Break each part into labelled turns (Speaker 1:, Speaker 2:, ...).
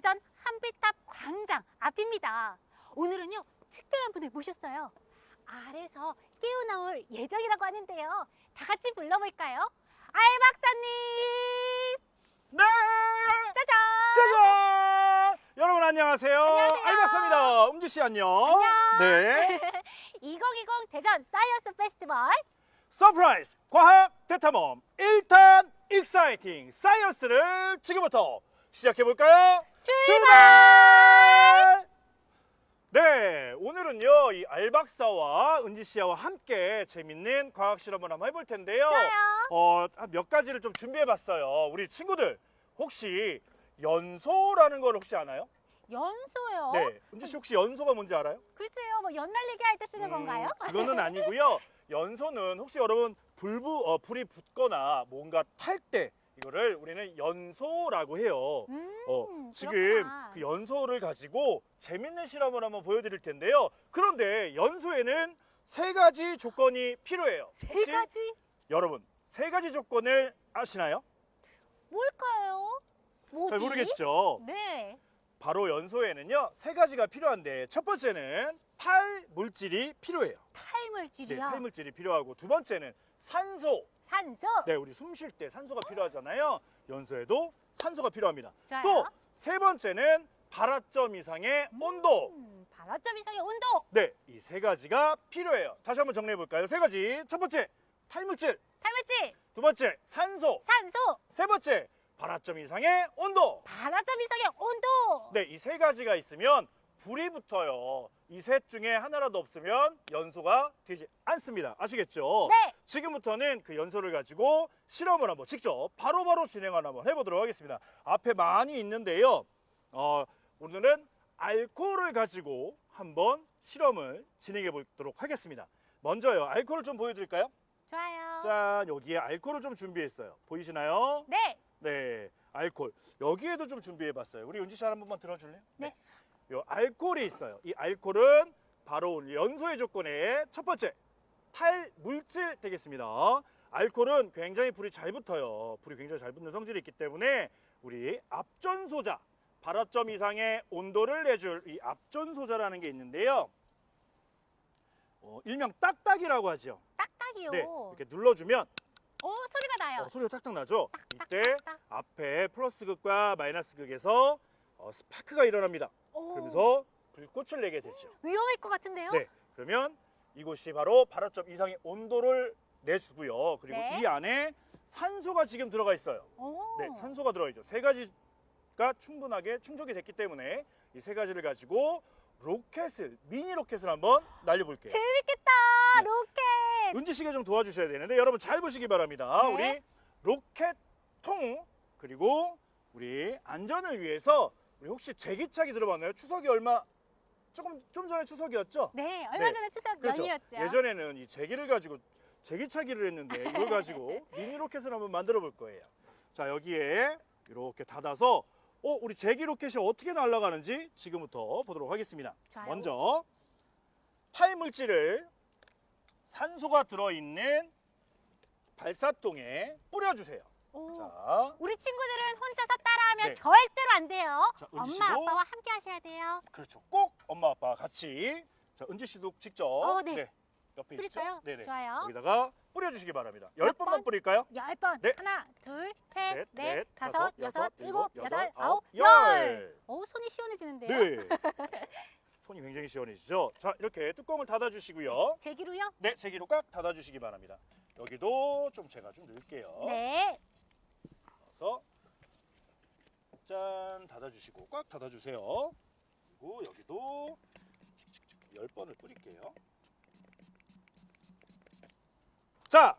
Speaker 1: 대전 한빛탑 광장 앞입니다. 오늘은요 특별한 분을 모셨어요. 아래서 깨어 나올 예정이라고 하는데요. 다 같이 불러볼까요? 알 박사님,
Speaker 2: 네!
Speaker 1: 짜잔!
Speaker 2: 짜잔! 여러분 안녕하세요.
Speaker 1: 안녕하세요.
Speaker 2: 알 박사입니다. 음지 씨 안녕.
Speaker 1: 안녕.
Speaker 2: 네.
Speaker 1: 2020 대전 사이언스 페스티벌
Speaker 2: 서프라이즈 과학 대탐험 1탄 익사이팅 사이언스를 지금부터 시작해 볼까요?
Speaker 1: 출발!
Speaker 2: 네, 오늘은요 이 알박사와 은지 씨와 함께 재밌는 과학 실험을 한번 해볼 텐데요.
Speaker 1: 좋아요.
Speaker 2: 어, 한 몇 가지를 좀 준비해봤어요. 우리 친구들 혹시 연소라는 걸 혹시 아나요?
Speaker 1: 연소요?
Speaker 2: 네, 은지 씨 혹시 연소가 뭔지 알아요?
Speaker 1: 글쎄요, 뭐 연날리기 할 때 쓰는
Speaker 2: 음,
Speaker 1: 건가요?
Speaker 2: 그거는 아니고요. 연소는 혹시 여러분 불부 어, 불이 붙거나 뭔가 탈 때 이거를 우리는 연소라고 해요.
Speaker 1: 음,
Speaker 2: 어, 지금
Speaker 1: 그렇구나.
Speaker 2: 그 연소를 가지고 재밌는 실험을 한번 보여드릴 텐데요. 그런데 연소에는 세 가지 조건이 필요해요.
Speaker 1: 세
Speaker 2: 혹시
Speaker 1: 가지
Speaker 2: 여러분 세 가지 조건을 아시나요?
Speaker 1: 뭘까요? 뭐지?
Speaker 2: 잘 모르겠죠.
Speaker 1: 네.
Speaker 2: 바로 연소에는요 세 가지가 필요한데 첫 번째는 탈 물질이 필요해요. 네,
Speaker 1: 탈물질이요.
Speaker 2: 탈 물질이 필요하고 두 번째는 산소.
Speaker 1: 산소.
Speaker 2: 네, 우리 숨 쉴 때 산소가 필요하잖아요. 연소에도 산소가 필요합니다.
Speaker 1: 좋아요.
Speaker 2: 또 세 번째는 발화점 이상의 온도.
Speaker 1: 음, 발화점 이상의 온도.
Speaker 2: 네, 이 세 가지가 필요해요. 다시 한번 정리해 볼까요? 세 가지. 첫 번째, 탈물질.
Speaker 1: 탈물질,
Speaker 2: 두 번째, 산소.
Speaker 1: 산소,
Speaker 2: 세 번째, 발화점 이상의 온도.
Speaker 1: 발화점 이상의 온도.
Speaker 2: 네, 이 세 가지가 있으면 불이 붙어요. 이 셋 중에 하나라도 없으면 연소가 되지 않습니다. 아시겠죠?
Speaker 1: 네.
Speaker 2: 지금부터는 그 연소를 가지고 실험을 한번 직접 바로 바로 진행을 한번 해보도록 하겠습니다. 앞에 많이 있는데요. 어, 오늘은 알코올을 가지고 한번 실험을 진행해 보도록 하겠습니다. 먼저요, 알코올을 좀 보여드릴까요?
Speaker 1: 좋아요.
Speaker 2: 짠, 여기에 알코올을 좀 준비했어요. 보이시나요?
Speaker 1: 네.
Speaker 2: 네, 알코올. 여기에도 좀 준비해 봤어요. 우리 은지 씨 한 번만 들어줄래요?
Speaker 1: 네.
Speaker 2: 요 알코올이 있어요. 이 알코올은 바로 연소의 조건의 첫 번째 탈물질 되겠습니다. 알코올은 굉장히 불이 잘 붙어요. 불이 굉장히 잘 붙는 성질이 있기 때문에 우리 앞전소자 발화점 이상의 온도를 내줄 이 앞전소자라는 게 있는데요. 어, 일명 딱딱이라고 하죠.
Speaker 1: 딱딱이요.
Speaker 2: 네, 이렇게 눌러주면
Speaker 1: 오, 소리가 나요.
Speaker 2: 어, 소리가 딱딱 나죠. 이때
Speaker 1: 딱딱.
Speaker 2: 앞에 플러스 극과 마이너스 극에서 어, 스파크가 일어납니다.
Speaker 1: 오,
Speaker 2: 그러면서 불꽃을 내게 되죠.
Speaker 1: 위험할 것 같은데요?
Speaker 2: 네, 그러면 이곳이 바로 발화점 이상의 온도를 내주고요. 그리고
Speaker 1: 네.
Speaker 2: 이 안에 산소가 지금 들어가 있어요.
Speaker 1: 오.
Speaker 2: 네, 산소가 들어가 있죠. 세 가지가 충분하게 충족이 됐기 때문에 이 세 가지를 가지고 로켓을 미니 로켓을 한번 날려볼게요.
Speaker 1: 재밌겠다.
Speaker 2: 네.
Speaker 1: 로켓.
Speaker 2: 은지 씨가 좀 도와주셔야 되는데 여러분 잘 보시기 바랍니다.
Speaker 1: 네.
Speaker 2: 우리 로켓 통 그리고 우리 안전을 위해서 우리 혹시 제기차기 들어봤나요? 추석이 얼마 조금 좀 전에 추석이었죠?
Speaker 1: 네, 얼마
Speaker 2: 네.
Speaker 1: 전에 추석
Speaker 2: 그렇죠.
Speaker 1: 연휴였죠.
Speaker 2: 예전에는 이 제기를 가지고 제기차기를 했는데 이걸 가지고 미니 로켓을 한번 만들어 볼 거예요. 자 여기에 이렇게 닫아서 어 우리 제기 로켓이 어떻게 날아가는지 지금부터 보도록 하겠습니다.
Speaker 1: 좋아요.
Speaker 2: 먼저 탈 물질을 산소가 들어있는 발사통에 뿌려주세요.
Speaker 1: 오.
Speaker 2: 자,
Speaker 1: 우리 친구들은 혼자서 따라하면
Speaker 2: 네.
Speaker 1: 절대로 안 돼요.
Speaker 2: 자,
Speaker 1: 엄마
Speaker 2: 씨도.
Speaker 1: 아빠와 함께 하셔야 돼요.
Speaker 2: 그렇죠. 꼭 엄마 아빠 같이. 자, 은지 씨도 직접.
Speaker 1: 어, 네.
Speaker 2: 옆에
Speaker 1: 뿌릴까요?
Speaker 2: 있죠? 네네.
Speaker 1: 좋아요.
Speaker 2: 여기다가 뿌려주시기 바랍니다. 몇열 번만
Speaker 1: 번?
Speaker 2: 뿌릴까요?
Speaker 1: 열 번.
Speaker 2: 네.
Speaker 1: 하나, 둘, 셋,
Speaker 2: 셋,
Speaker 1: 넷,
Speaker 2: 넷,
Speaker 1: 다섯, 여섯, 일곱, 여덟, 아홉,
Speaker 2: 열.
Speaker 1: 열. 오, 손이 시원해지는데요.
Speaker 2: 네. 손이 굉장히 시원해지죠? 자, 이렇게 뚜껑을 닫아주시고요.
Speaker 1: 제기로요?
Speaker 2: 네, 제기로 꽉 닫아주시기 바랍니다. 여기도 좀 제가 좀 넣을게요.
Speaker 1: 네.
Speaker 2: 그래서 짠 닫아주시고 꽉 닫아주세요. 그리고 여기도 칙칙칙 열 번을 뿌릴게요. 자,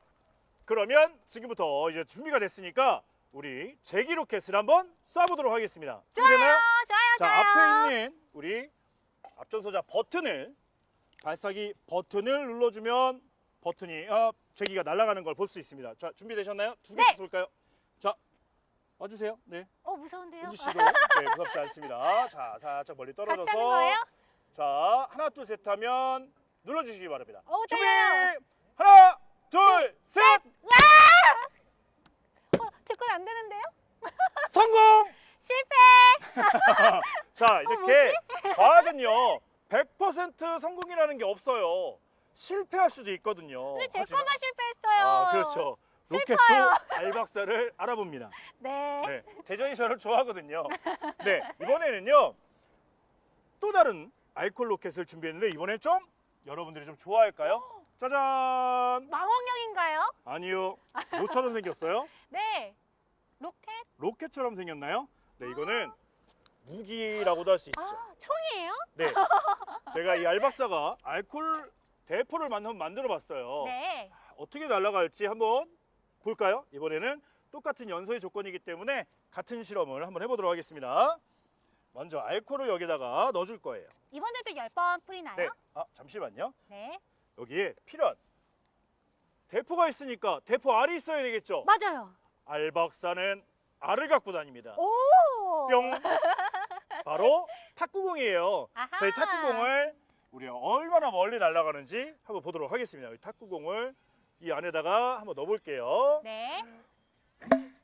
Speaker 2: 그러면 지금부터 이제 준비가 됐으니까 우리 제기 로켓을 한번 쏴보도록 하겠습니다.
Speaker 1: 좋아요.
Speaker 2: 준비됐나요?
Speaker 1: 좋아요.
Speaker 2: 자,
Speaker 1: 좋아요.
Speaker 2: 앞에 있는 우리 앞전소자 버튼을 발사기 버튼을 눌러주면 버튼이 어, 제기가 날아가는 걸 볼 수 있습니다. 자, 준비되셨나요? 두 개씩
Speaker 1: 네.
Speaker 2: 쏠까요? 자, 와주세요. 네,
Speaker 1: 어, 무서운데요?
Speaker 2: 은지 씨도 네, 무섭지 않습니다. 자, 살짝 멀리
Speaker 1: 같이 하는
Speaker 2: 떨어져서
Speaker 1: 거예요?
Speaker 2: 자, 하나, 둘, 셋 하면 눌러주시기 바랍니다.
Speaker 1: 오,
Speaker 2: 준비!
Speaker 1: 좋아요.
Speaker 2: 하나, 둘, 셋!
Speaker 1: 어, 제건 안 되는데요?
Speaker 2: 성공!
Speaker 1: 실패.
Speaker 2: 자, 이렇게 과학은요. 100% 성공이라는 게 없어요. 실패할 수도 있거든요.
Speaker 1: 근데 제
Speaker 2: 하지만-
Speaker 1: 거만 실패했어요.
Speaker 2: 아, 그렇죠. 로켓도. 알박사를 알아봅니다.
Speaker 1: 네.
Speaker 2: 네, 대전이 저를 좋아하거든요. 네, 이번에는요 또 다른 알콜 로켓을 준비했는데 이번엔 좀 여러분들이 좀 좋아할까요? 짜잔!
Speaker 1: 망원경인가요?
Speaker 2: 아니요, 뭐처럼 생겼어요?
Speaker 1: 네. 로켓?
Speaker 2: 로켓처럼 생겼나요? 네, 이거는 무기라고도 할 수 있죠.
Speaker 1: 아, 총이에요?
Speaker 2: 네, 제가 이 알박사가 알콜 대포를 만- 만들어 봤어요.
Speaker 1: 네.
Speaker 2: 어떻게 날아갈지 한번 볼까요? 이번에는 똑같은 연소의 조건이기 때문에 같은 실험을 한번 해보도록 하겠습니다. 먼저 알코올을 여기다가 넣어줄 거예요.
Speaker 1: 이번에도 열 번 뿌리나요?
Speaker 2: 네. 아 잠시만요.
Speaker 1: 네.
Speaker 2: 여기에 필요한 대포가 있으니까 대포 알이 있어야 되겠죠.
Speaker 1: 맞아요.
Speaker 2: 알 박사는 알을 갖고 다닙니다.
Speaker 1: 오!
Speaker 2: 뿅. 바로 탁구공이에요.
Speaker 1: 아하.
Speaker 2: 저희 탁구공을 우리 얼마나 멀리 날아가는지 한번 보도록 하겠습니다. 이 탁구공을 이 안에다가 한번 넣어볼게요.
Speaker 1: 네.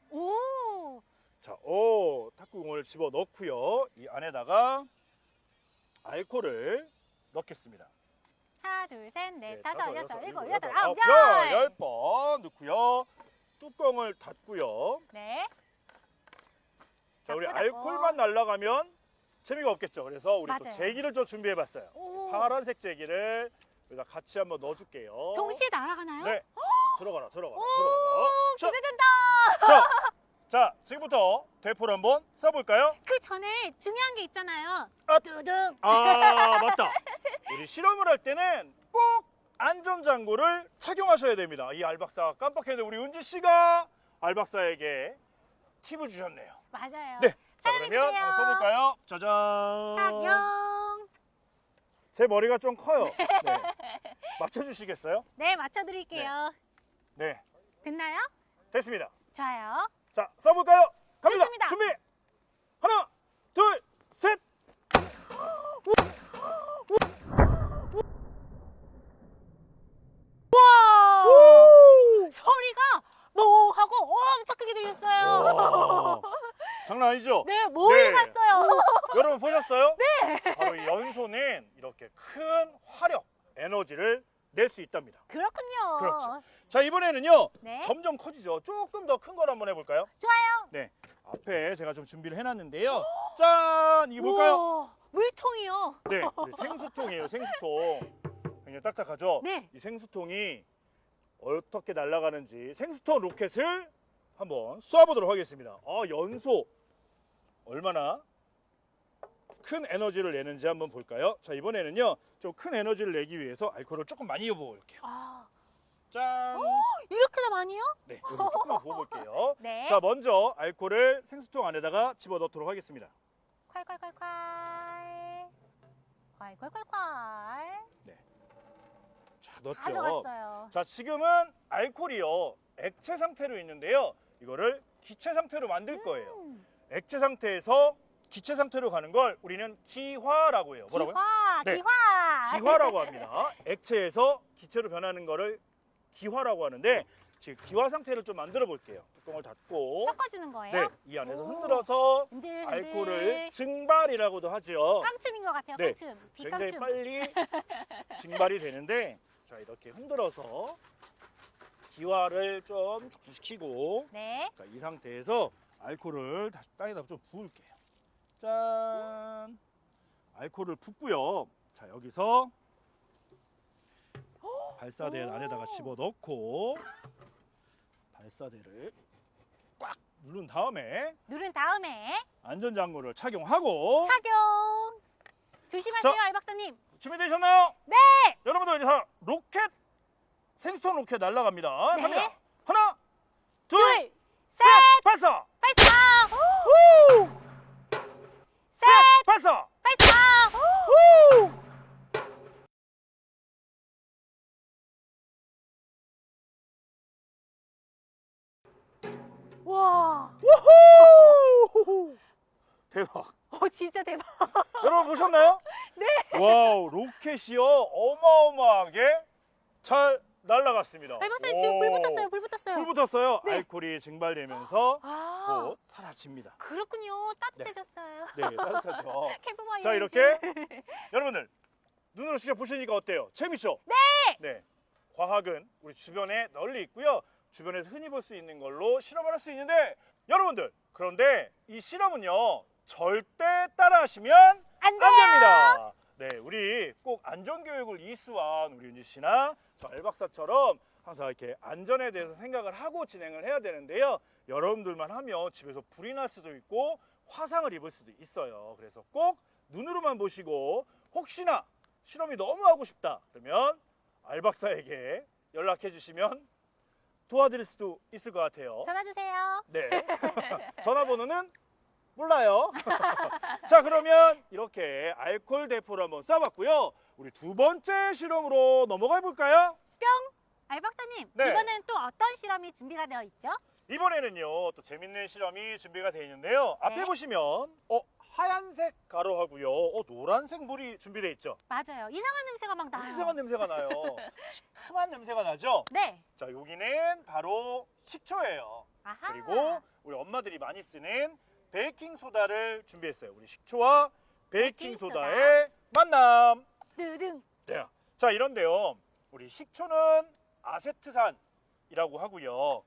Speaker 1: 오!
Speaker 2: 자, 오, 탁구공을 집어 넣고요. 이 안에다가 알코올을 넣겠습니다.
Speaker 1: 하나, 둘, 셋, 넷,
Speaker 2: 네,
Speaker 1: 다섯, 여섯, 일곱,
Speaker 2: 일곱,
Speaker 1: 여덟,
Speaker 2: 여덟,
Speaker 1: 아홉,
Speaker 2: 열,
Speaker 1: 열.
Speaker 2: 열 번 넣고요. 뚜껑을 닫고요.
Speaker 1: 네.
Speaker 2: 자, 우리
Speaker 1: 닫고, 닫고.
Speaker 2: 알코올만 날아가면 재미가 없겠죠. 그래서 우리 또
Speaker 1: 맞아요.
Speaker 2: 제기를 좀 준비해봤어요.
Speaker 1: 오.
Speaker 2: 파란색 제기를 여기다 같이 한번 넣어줄게요.
Speaker 1: 동시에 날아가나요?
Speaker 2: 네. 들어가라, 들어가라,
Speaker 1: 오,
Speaker 2: 들어가라. 자,
Speaker 1: 기대된다.
Speaker 2: 자, 자, 지금부터 대포를 한번 쏴볼까요?
Speaker 1: 그 전에 중요한 게 있잖아요.
Speaker 2: 아,
Speaker 1: 두둥.
Speaker 2: 아 맞다. 우리 실험을 할 때는 꼭 안전장구를 착용하셔야 됩니다. 이 알박사 깜빡했는데 우리 은지 씨가 알박사에게 팁을 주셨네요.
Speaker 1: 맞아요.
Speaker 2: 네. 자. 그러면 한번 써볼까요? 짜잔.
Speaker 1: 착용.
Speaker 2: 제 머리가 좀 커요. 네. 맞춰주시겠어요?
Speaker 1: 네, 맞춰드릴게요.
Speaker 2: 네.
Speaker 1: 됐나요?
Speaker 2: 됐습니다.
Speaker 1: 좋아요.
Speaker 2: 자 써볼까요? 갑니다.
Speaker 1: 좋습니다.
Speaker 2: 준비. 하나, 둘, 셋.
Speaker 1: 와!
Speaker 2: 오!
Speaker 1: 소리가 뭐 하고 엄청 크게 들렸어요.
Speaker 2: 와, 장난 아니죠?
Speaker 1: 네, 멀리
Speaker 2: 네.
Speaker 1: 갔어요.
Speaker 2: 여러분 보셨어요? 네. 바로 이 연소는 이렇게 큰 화력, 에너지를 낼 수 있답니다.
Speaker 1: 그렇군요.
Speaker 2: 그렇죠. 자 이번에는요.
Speaker 1: 네.
Speaker 2: 점점 커지죠. 조금 더 큰 걸 한번 해볼까요?
Speaker 1: 좋아요.
Speaker 2: 네. 앞에 제가 좀 준비를 해놨는데요. 짠! 이게 뭘까요?
Speaker 1: 우와, 물통이요.
Speaker 2: 네, 우리 생수통이에요. 생수통. 굉장히 딱딱하죠?
Speaker 1: 네.
Speaker 2: 이 생수통이 어떻게 날아가는지 생수통 로켓을 한번 쏴보도록 하겠습니다. 아, 연소 얼마나 큰 에너지를 내는지 한번 볼까요? 자, 이번에는요. 좀 큰 에너지를 내기 위해서 알코올을 조금 많이 부어볼게요.
Speaker 1: 아,
Speaker 2: 짠!
Speaker 1: 이렇게나 많이요?
Speaker 2: 네, 조금만 부어볼게요.
Speaker 1: 네.
Speaker 2: 자, 먼저 알코올을 생수통 안에다가 집어넣도록 하겠습니다.
Speaker 1: 콸콸콸콸. 콸콸콸콸.
Speaker 2: 자,
Speaker 1: 다
Speaker 2: 넣었죠.
Speaker 1: 들어갔어요.
Speaker 2: 자, 지금은 알코올이요. 액체 상태로 있는데요. 이거를 기체 상태로 만들 거예요.
Speaker 1: 음,
Speaker 2: 액체 상태에서 기체 상태로 가는 걸 우리는 기화라고 해요. 뭐라고요?
Speaker 1: 기화,
Speaker 2: 네.
Speaker 1: 기화.
Speaker 2: 기화라고 합니다. 액체에서 기체로 변하는 거를 기화라고 하는데 지금 기화 상태를 좀 만들어 볼게요. 뚜껑을 닫고
Speaker 1: 섞어주는 거예요?
Speaker 2: 네, 이 안에서
Speaker 1: 오.
Speaker 2: 흔들어서
Speaker 1: 흔들, 흔들.
Speaker 2: 알코올을 증발이라고도 하죠.
Speaker 1: 깡춤인 것 같아요.
Speaker 2: 네,
Speaker 1: 깡춤.
Speaker 2: 굉장히. 빨리 증발이 되는데 자 이렇게 흔들어서 기화를 좀 촉진시키고
Speaker 1: 네.
Speaker 2: 자, 이 상태에서 알코올을 다시 땅에다 좀 부을게요. 짠. 알코올을 붓고요. 자, 여기서 발사대
Speaker 1: 오.
Speaker 2: 안에다가 집어 넣고 발사대를 꽉 누른 다음에
Speaker 1: 누른 다음에
Speaker 2: 안전장구를 착용하고
Speaker 1: 착용. 조심하세요,
Speaker 2: 자.
Speaker 1: 알 박사님.
Speaker 2: 준비되셨나요?
Speaker 1: 네.
Speaker 2: 여러분들 자, 로켓 생스톤 로켓 날아갑니다.
Speaker 1: 네.
Speaker 2: 갑니다. 하나, 둘,
Speaker 1: 둘, 셋,
Speaker 2: 발사.
Speaker 1: 발사.
Speaker 2: 후!
Speaker 1: 셋,
Speaker 2: 발사.
Speaker 1: 발사.
Speaker 2: 후!
Speaker 1: 와.
Speaker 2: 우후! 대박.
Speaker 1: 어, 진짜 대박.
Speaker 2: 여러분 보셨나요?
Speaker 1: 네.
Speaker 2: 와우, 로켓이요. 어마어마하게 잘 날아갔습니다.
Speaker 1: 알박사님 지금 불
Speaker 2: 오.
Speaker 1: 붙었어요. 불 붙었어요.
Speaker 2: 불 붙었어요.
Speaker 1: 네.
Speaker 2: 알코올이 증발되면서
Speaker 1: 아,
Speaker 2: 곧 사라집니다.
Speaker 1: 그렇군요. 따뜻해졌어요.
Speaker 2: 네, 따뜻하죠.
Speaker 1: 캠프파이어.
Speaker 2: 자, 이렇게 여러분들 눈으로 직접 보시니까 어때요? 재밌죠?
Speaker 1: 네.
Speaker 2: 네. 과학은 우리 주변에 널리 있고요. 주변에서 흔히 볼 수 있는 걸로 실험을 할 수 있는데 여러분들 그런데 이 실험은요 절대 따라하시면 안안
Speaker 1: 돼요.
Speaker 2: 됩니다. 네, 우리 꼭 안전교육을 이수한 우리 윤지 씨나 저 알박사처럼 항상 이렇게 안전에 대해서 생각을 하고 진행을 해야 되는데요. 여러분들만 하면 집에서 불이 날 수도 있고 화상을 입을 수도 있어요. 그래서 꼭 눈으로만 보시고 혹시나 실험이 너무 하고 싶다 그러면 알박사에게 연락해 주시면 도와드릴 수도 있을 것 같아요.
Speaker 1: 전화 주세요.
Speaker 2: 네. 전화번호는 몰라요. 자, 그러면 이렇게 알코올 대포를 한번 쏴봤고요. 우리 두 번째 실험으로 넘어가 볼까요?
Speaker 1: 뿅. 알 박사님,
Speaker 2: 네.
Speaker 1: 이번엔 또 어떤 실험이 준비가 되어 있죠?
Speaker 2: 이번에는요, 또 재밌는 실험이 준비가 되어 있는데요. 앞에
Speaker 1: 네.
Speaker 2: 보시면, 어, 하얀색 가루하고요. 어, 노란색 물이 준비되어 있죠.
Speaker 1: 맞아요. 이상한 냄새가 막 나요.
Speaker 2: 이상한 냄새가 나요. 시큼한 냄새가 나죠?
Speaker 1: 네.
Speaker 2: 자, 여기는 바로 식초예요.
Speaker 1: 아하.
Speaker 2: 그리고 우리 엄마들이 많이 쓰는 베이킹 소다를 준비했어요. 우리 식초와 베이킹 소다의 만남.
Speaker 1: 드등.
Speaker 2: 네. 자, 이런데요. 우리 식초는 아세트산이라고 하고요.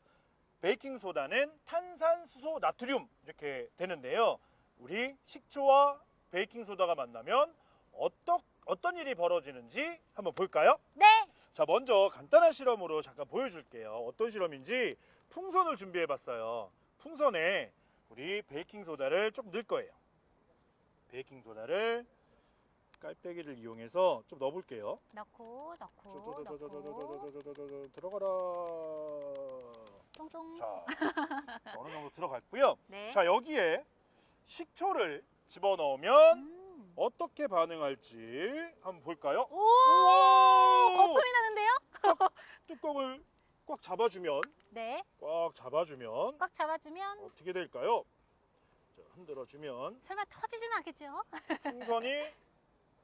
Speaker 2: 베이킹 소다는 탄산수소 나트륨 이렇게 되는데요. 우리 식초와 베이킹 소다가 만나면 어떠, 어떤 일이 벌어지는지 한번 볼까요?
Speaker 1: 네.
Speaker 2: 자, 먼저 간단한 실험으로 잠깐 보여줄게요. 어떤 실험인지 풍선을 준비해 봤어요. 풍선에 우리 베이킹 소다를 좀 넣을 거예요. 베이킹 소다를 깔때기를 이용해서 좀 넣어볼게요.
Speaker 1: 넣고 넣고 넣고
Speaker 2: 저저저저저저저저저저저 들어가라.
Speaker 1: 똥똥.
Speaker 2: 자, 어느 정도 들어갔고요.
Speaker 1: 네.
Speaker 2: 자, 여기에 식초를 집어 넣으면
Speaker 1: 음.
Speaker 2: 어떻게 반응할지 한번 볼까요?
Speaker 1: 오!
Speaker 2: 우와!
Speaker 1: 거품이 나는데요?
Speaker 2: 뚜껑을 꽉 잡아주면
Speaker 1: 네.
Speaker 2: 꽉 잡아주면
Speaker 1: 꽉 잡아주면
Speaker 2: 어떻게 될까요? 자, 흔들어주면
Speaker 1: 설마 터지진 않겠죠?
Speaker 2: 풍선이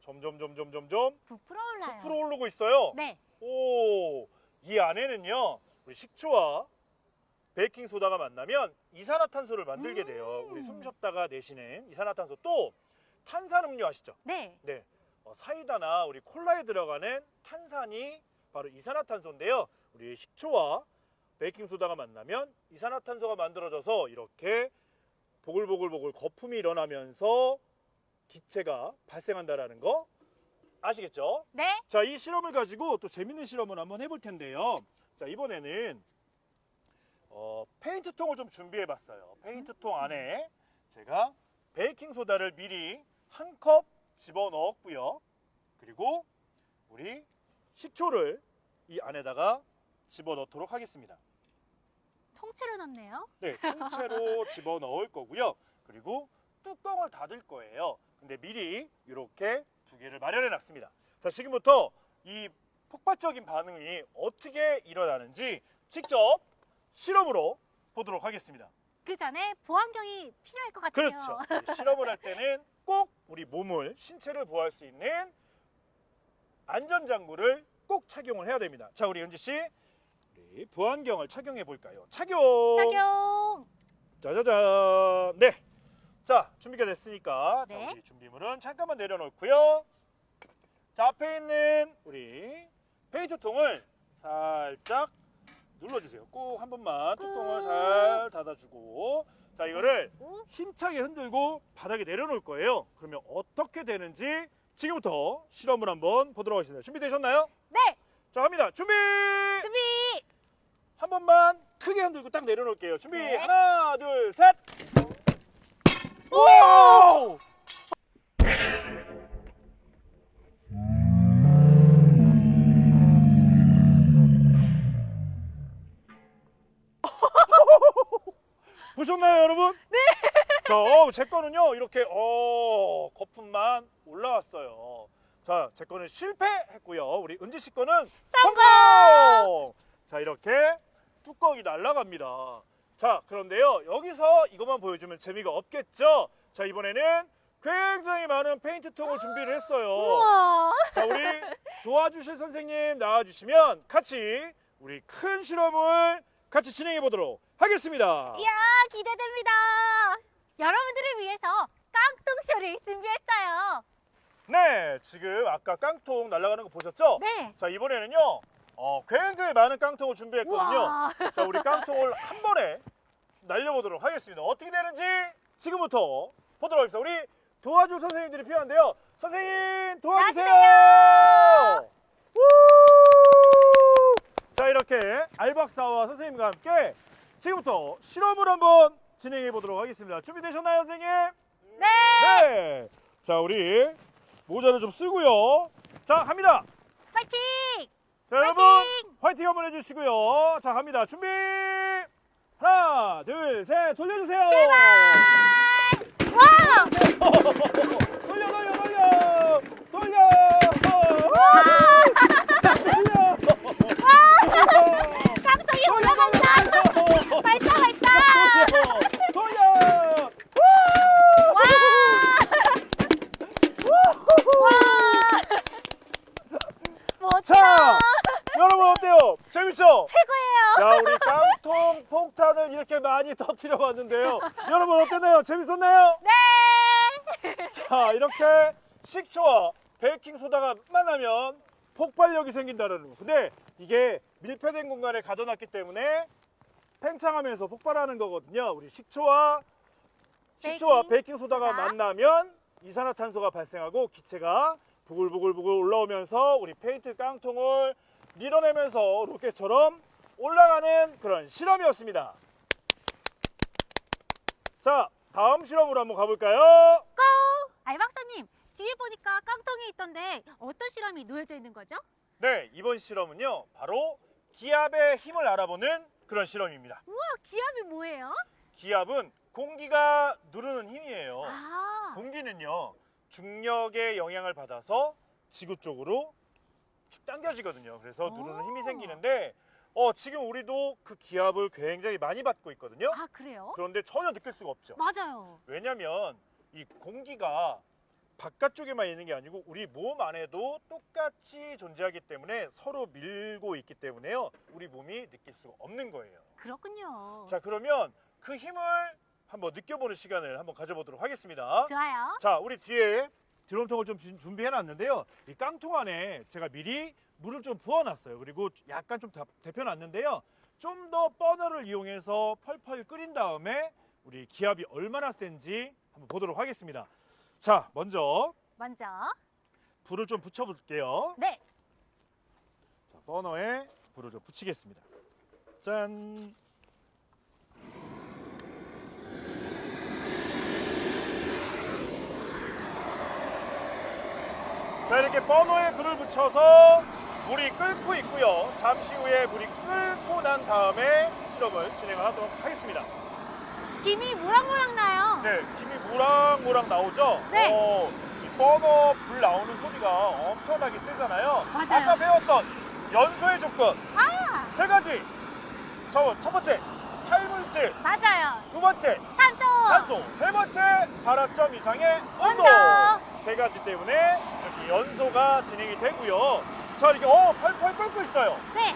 Speaker 2: 점점 점점 점점
Speaker 1: 부풀어 올라요.
Speaker 2: 부풀어 오르고 있어요.
Speaker 1: 네.
Speaker 2: 오, 이 안에는요 우리 식초와 베이킹 소다가 만나면 이산화탄소를 만들게 돼요.
Speaker 1: 음.
Speaker 2: 우리 숨 쉬었다가 내쉬는 이산화탄소 또 탄산음료 아시죠?
Speaker 1: 네.
Speaker 2: 네, 어, 사이다나 우리 콜라에 들어가는 탄산이 바로 이산화탄소인데요. 우리 식초와 베이킹 소다가 만나면 이산화탄소가 만들어져서 이렇게 보글보글보글 거품이 일어나면서 기체가 발생한다라는 거 아시겠죠?
Speaker 1: 네.
Speaker 2: 자, 이 실험을 가지고 또 재밌는 실험을 한번 해볼 텐데요. 자, 이번에는 어, 페인트 통을 좀 준비해 봤어요. 페인트 통 안에 제가 베이킹 소다를 미리 한 컵 집어 넣었고요. 그리고 우리 식초를 이 안에다가 집어 넣도록 하겠습니다.
Speaker 1: 통째로 넣네요.
Speaker 2: 네, 통째로 집어 넣을 거고요. 그리고 뚜껑을 닫을 거예요. 근데 미리 이렇게 두 개를 마련해 놨습니다. 자, 지금부터 이 폭발적인 반응이 어떻게 일어나는지 직접 실험으로 보도록 하겠습니다.
Speaker 1: 그 전에 보안경이 필요할 것 같아요.
Speaker 2: 그렇죠. 이 실험을 할 때는 꼭 우리 몸을 신체를 보호할 수 있는 안전장구를 꼭 착용을 해야 됩니다. 자, 우리 은지 씨, 우리 보안경을 착용해 볼까요? 착용.
Speaker 1: 착용.
Speaker 2: 짜자잔. 네. 자, 준비가 됐으니까 자,
Speaker 1: 네.
Speaker 2: 우리 준비물은 잠깐만 내려놓고요. 자, 앞에 있는 우리 페인트 통을 살짝 눌러주세요. 꼭 한 번만 뚜껑을 잘 닫아주고 자, 이거를
Speaker 1: 오,
Speaker 2: 힘차게 흔들고 바닥에 내려놓을 거예요. 그러면 어떻게 되는지 지금부터 실험을 한번 보도록 하겠습니다. 준비되셨나요?
Speaker 1: 네.
Speaker 2: 자, 갑니다. 준비!
Speaker 1: 준비.
Speaker 2: 한 번만 크게 흔들고 딱 내려놓을게요. 준비
Speaker 1: 네.
Speaker 2: 하나 둘 셋. 오! 보셨나요, 여러분? 네. 자, 어, 제 거는요 이렇게 어 거품만 올라왔어요. 자, 제 거는 실패했고요. 우리 은지 씨 거는 성공! 자, 이렇게 뚜껑이 날아갑니다. 자, 그런데요. 여기서 이것만 보여주면 재미가 없겠죠? 자, 이번에는 굉장히 많은 페인트 통을 준비를 했어요.
Speaker 1: 우와.
Speaker 2: 자, 우리 도와주실 선생님 나와주시면 같이 우리 큰 실험을 같이 진행해 보도록 하겠습니다.
Speaker 1: 이야, 기대됩니다. 여러분들을 위해서 깡통쇼를 준비했어요.
Speaker 2: 네, 지금 아까 깡통 날아가는 거 보셨죠?
Speaker 1: 네.
Speaker 2: 자 이번에는요, 어, 굉장히 많은 깡통을 준비했거든요. 자 우리 깡통을 한 번에 날려보도록 하겠습니다. 어떻게 되는지 지금부터 보도록 하겠습니다. 우리 도와줄 선생님들이 필요한데요. 선생님 도와주세요. 우! 자 이렇게 알박사와 선생님과 함께 지금부터 실험을 한번 진행해 보도록 하겠습니다. 준비되셨나요, 선생님?
Speaker 1: 네.
Speaker 2: 네. 자 우리 모자를 좀 쓰고요. 자 갑니다.
Speaker 1: 파이팅!
Speaker 2: 자 여러분 화이팅 한번 해주시고요. 자 갑니다. 준비. 하나, 둘, 셋, 돌려주세요.
Speaker 1: 와!
Speaker 2: 돌려, 돌려, 돌려, 돌려. 돌려.
Speaker 1: 깡통이 올라간다. 발사, 발사.
Speaker 2: 돌려.
Speaker 1: 와! 와! 멋져.
Speaker 2: 자, 여러분 어때요? 재밌죠?
Speaker 1: 최고예요.
Speaker 2: 자, 우리 깡통 폭탄을 이렇게 많이 터뜨려 봤는데요. 여러분 어땠나요? 재밌었나요?
Speaker 1: 네.
Speaker 2: 자, 이렇게 식초와 베이킹 소다가 만나면 폭발력이 생긴다는 거. 근데 이게 밀폐된 공간에 가둬놨기 때문에 팽창하면서 폭발하는 거거든요. 우리 식초와 식초와
Speaker 1: 베이킹
Speaker 2: 베이킹 소다가
Speaker 1: 소다.
Speaker 2: 만나면 이산화탄소가 발생하고 기체가 부글부글부글 올라오면서 우리 페인트 깡통을 밀어내면서 로켓처럼 올라가는 그런 실험이었습니다. 자, 다음 실험으로 한번 가볼까요?
Speaker 1: 고! 알 박사님, 뒤에 보니까 깡통이 있던데 어떤 실험이 놓여져 있는 거죠?
Speaker 2: 네, 이번 실험은요, 바로 기압의 힘을 알아보는 그런 실험입니다.
Speaker 1: 우와, 기압이 뭐예요?
Speaker 2: 기압은 공기가 누르는 힘이에요.
Speaker 1: 아,
Speaker 2: 공기는요, 중력의 영향을 받아서 지구 쪽으로 쭉 당겨지거든요. 그래서 누르는 힘이
Speaker 1: 오.
Speaker 2: 생기는데, 어, 지금 우리도 그 기압을 굉장히 많이 받고 있거든요.
Speaker 1: 아 그래요?
Speaker 2: 그런데 전혀 느낄 수가 없죠.
Speaker 1: 맞아요.
Speaker 2: 왜냐면 이 공기가 바깥쪽에만 있는 게 아니고 우리 몸 안에도 똑같이 존재하기 때문에 서로 밀고 있기 때문에요. 우리 몸이 느낄 수가 없는 거예요.
Speaker 1: 그렇군요.
Speaker 2: 자, 그러면 그 힘을 한번 느껴보는 시간을 한번 가져보도록 하겠습니다.
Speaker 1: 좋아요.
Speaker 2: 자, 우리 뒤에 드럼통을 좀 준- 준비해 놨는데요. 이 깡통 안에 제가 미리 물을 좀 부어놨어요. 그리고 약간 좀 다- 데펴놨는데요. 좀 더 버너를 이용해서 펄펄 끓인 다음에 우리 기압이 얼마나 센지 한번 보도록 하겠습니다. 자, 먼저
Speaker 1: 먼저
Speaker 2: 불을 좀 붙여볼게요.
Speaker 1: 네.
Speaker 2: 자, 버너에 불을 좀 붙이겠습니다. 짠. 자 이렇게 버너에 불을 붙여서 물이 끓고 있고요. 잠시 후에 물이 끓고 난 다음에 실험을 진행하도록 하겠습니다.
Speaker 1: 김이 모락모락 나요.
Speaker 2: 네, 김이 모락모락 나오죠?
Speaker 1: 네.
Speaker 2: 어, 이 버너 불 나오는 소리가 엄청나게 세잖아요.
Speaker 1: 맞아요.
Speaker 2: 아까 배웠던 연소의 조건
Speaker 1: 아
Speaker 2: 세 가지. 첫, 첫 번째, 탈물질.
Speaker 1: 맞아요.
Speaker 2: 두 번째,
Speaker 1: 산소.
Speaker 2: 산소. 세 번째, 발화점 이상의 온도.
Speaker 1: 온도.
Speaker 2: 세 가지 때문에 이렇게 연소가 진행이 되고요. 자, 이렇게 어, 펄펄 끓고 있어요.
Speaker 1: 네.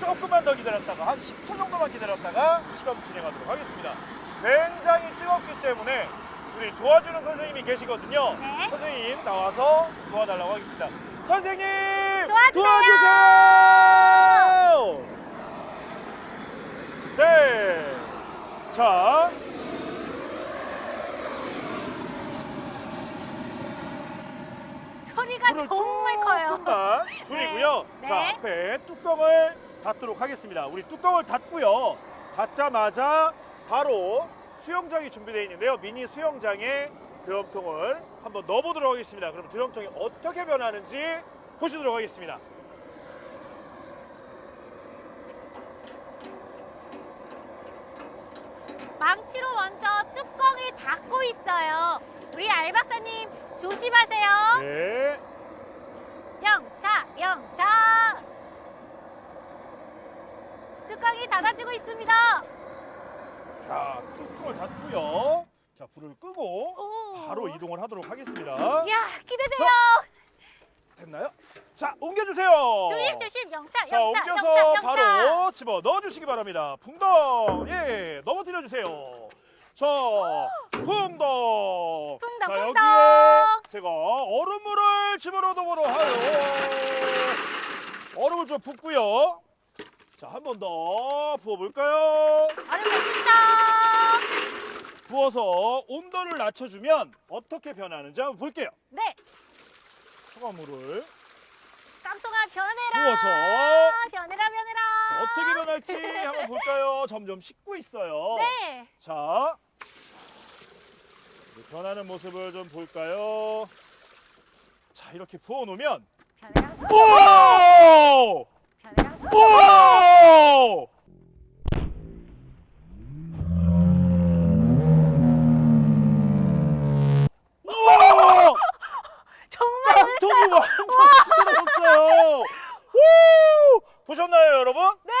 Speaker 2: 조금만 더 기다렸다가 한 10초 정도만 기다렸다가 실험 진행하도록 하겠습니다. 굉장히 뜨겁기 때문에 우리 도와주는 선생님이 계시거든요.
Speaker 1: 네.
Speaker 2: 선생님 나와서 도와달라고 하겠습니다. 선생님
Speaker 1: 도와주세요.
Speaker 2: 도와주세요. 네. 자. 불을
Speaker 1: 정말 커요.
Speaker 2: 조금만 줄이고요.
Speaker 1: 네.
Speaker 2: 자,
Speaker 1: 네.
Speaker 2: 앞에 뚜껑을 닫도록 하겠습니다. 우리 뚜껑을 닫고요. 닫자마자 바로 수영장이 준비되어 있는데요. 미니 수영장에 드럼통을 한번 넣어보도록 하겠습니다. 그럼 드럼통이 어떻게 변하는지 보시도록 하겠습니다.
Speaker 1: 망치로 먼저 뚜껑을 닫고 있어요. 우리 알 박사님 조심하세요.
Speaker 2: 네.
Speaker 1: 영차, 영차. 뚜껑이 닫아지고 있습니다.
Speaker 2: 자, 뚜껑을 닫고요. 자, 불을 끄고
Speaker 1: 오.
Speaker 2: 바로 이동을 하도록 하겠습니다.
Speaker 1: 이야, 기대돼요.
Speaker 2: 됐나요? 자, 옮겨 옮겨주세요.
Speaker 1: 조심 조심 영차
Speaker 2: 자,
Speaker 1: 영차
Speaker 2: 옮겨서
Speaker 1: 영차 영차.
Speaker 2: 바로 집어 넣어주시기 바랍니다. 풍덩, 예, 넘어뜨려 주세요. 자, 풍덩. 자,
Speaker 1: 풍덩.
Speaker 2: 여기에 제가 얼음물을 집어넣어 보도록 하요. 얼음을 좀 붓고요. 자, 한 번 더 부어볼까요?
Speaker 1: 얼음 붓습니다.
Speaker 2: 부어서 온도를 낮춰주면 어떻게 변하는지 한번 볼게요.
Speaker 1: 네
Speaker 2: 차가운 물을
Speaker 1: 깡통아 변해라.
Speaker 2: 부어서
Speaker 1: 변해라 변해라.
Speaker 2: 자, 어떻게 변할지 한번 볼까요? 점점 식고 있어요.
Speaker 1: 네
Speaker 2: 자, 이 변하는 모습을 좀 볼까요? 자, 이렇게 부어 놓으면
Speaker 1: 변해라
Speaker 2: 오! 오!
Speaker 1: 정말
Speaker 2: 깡통이 완전 줄었어요. 우! 보셨나요, 여러분?
Speaker 1: 네.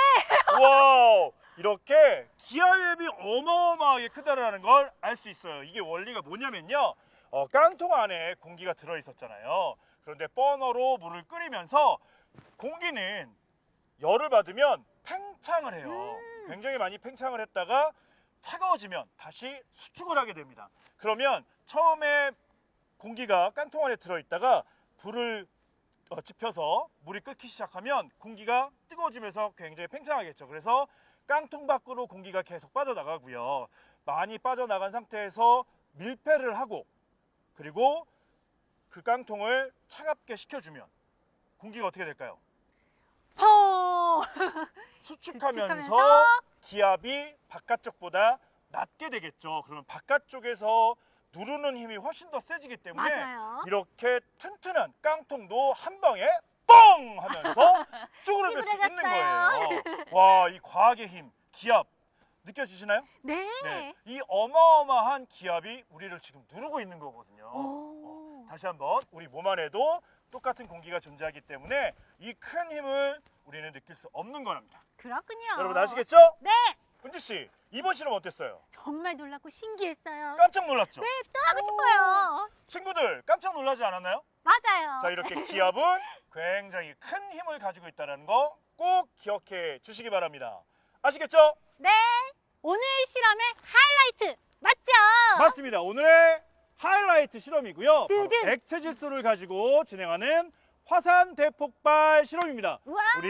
Speaker 2: 와우! 이렇게 기하엽이 어마어마하게 크다라는 걸 알 수 있어요. 이게 원리가 뭐냐면요. 어, 깡통 안에 공기가 들어 있었잖아요. 그런데 버너로 물을 끓이면서 공기는 열을 받으면 팽창을 해요. 굉장히 많이 팽창을 했다가 차가워지면 다시 수축을 하게 됩니다. 그러면 처음에 공기가 깡통 안에 들어 있다가 불을 어, 지펴서 물이 끓기 시작하면 공기가 뜨거워지면서 굉장히 팽창하겠죠. 그래서 깡통 밖으로 공기가 계속 빠져나가고요. 많이 빠져나간 상태에서 밀폐를 하고 그리고 그 깡통을 차갑게 식혀주면 공기가 어떻게 될까요?
Speaker 1: 펑.
Speaker 2: 수축하면서
Speaker 1: 수축하면서
Speaker 2: 기압이 바깥쪽보다 낮게 되겠죠. 그러면 바깥쪽에서 누르는 힘이 훨씬 더 세지기 때문에
Speaker 1: 맞아요.
Speaker 2: 이렇게 튼튼한 깡통도 한 방에 뻥 하면서 쭈그러들 수 있는. 거예요. 와, 이 과학의 힘, 기압 느껴지시나요?
Speaker 1: 네.
Speaker 2: 네. 이 어마어마한 기압이 우리를 지금 누르고 있는 거거든요.
Speaker 1: 오.
Speaker 2: 다시 한번 우리 몸 안에도 똑같은 공기가 존재하기 때문에 이 큰 힘을 우리는 느낄 수 없는 거랍니다.
Speaker 1: 그렇군요.
Speaker 2: 여러분 아시겠죠?
Speaker 1: 네.
Speaker 2: 은지 씨 이번 실험 어땠어요?
Speaker 1: 정말 놀랍고 신기했어요.
Speaker 2: 깜짝 놀랐죠?
Speaker 1: 네, 또 하고 싶어요.
Speaker 2: 친구들 깜짝 놀라지 않았나요?
Speaker 1: 맞아요.
Speaker 2: 자 이렇게 기압은 굉장히 큰 힘을 가지고 있다는 거 꼭 기억해 주시기 바랍니다. 아시겠죠?
Speaker 1: 네. 오늘 실험의 하이라이트 맞죠?
Speaker 2: 맞습니다. 오늘의 하이라이트 실험이고요. 바로. 액체 질소를 가지고 진행하는 화산 대폭발 실험입니다.
Speaker 1: 우와.
Speaker 2: 우리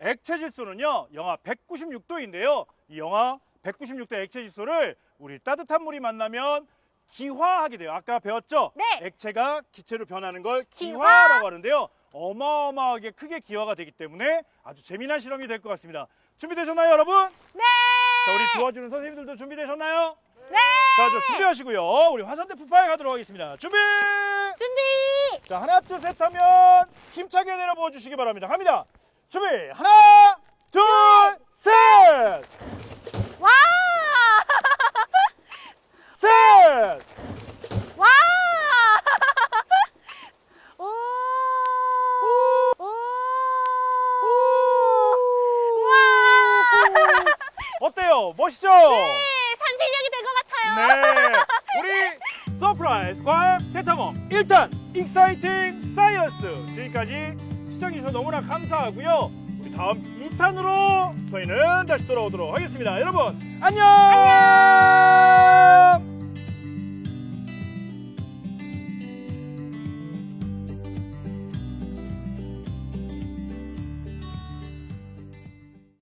Speaker 2: 액체 질소는요 영하 196도인데요 이 영하 196도 액체 질소를 우리 따뜻한 물이 만나면 기화하게 돼요 아까 배웠죠
Speaker 1: 네.
Speaker 2: 액체가 기체로 변하는 걸
Speaker 1: 기화.
Speaker 2: 기화라고 하는데요 어마어마하게 크게 기화가 되기 때문에 아주 재미난 실험이 될 것 같습니다 준비되셨나요 여러분
Speaker 1: 네.
Speaker 2: 자 우리 도와주는 선생님들도 준비되셨나요
Speaker 1: 네.
Speaker 2: 자 저 준비하시고요 우리 화산대 폭발 가도록 하겠습니다 준비
Speaker 1: 준비.
Speaker 2: 자 하나 둘 셋 하면 힘차게 내려부어 주시기 바랍니다. 갑니다. 준비 하나 둘 셋 다음 2탄으로 저희는 다시 돌아오도록 하겠습니다. 여러분 안녕!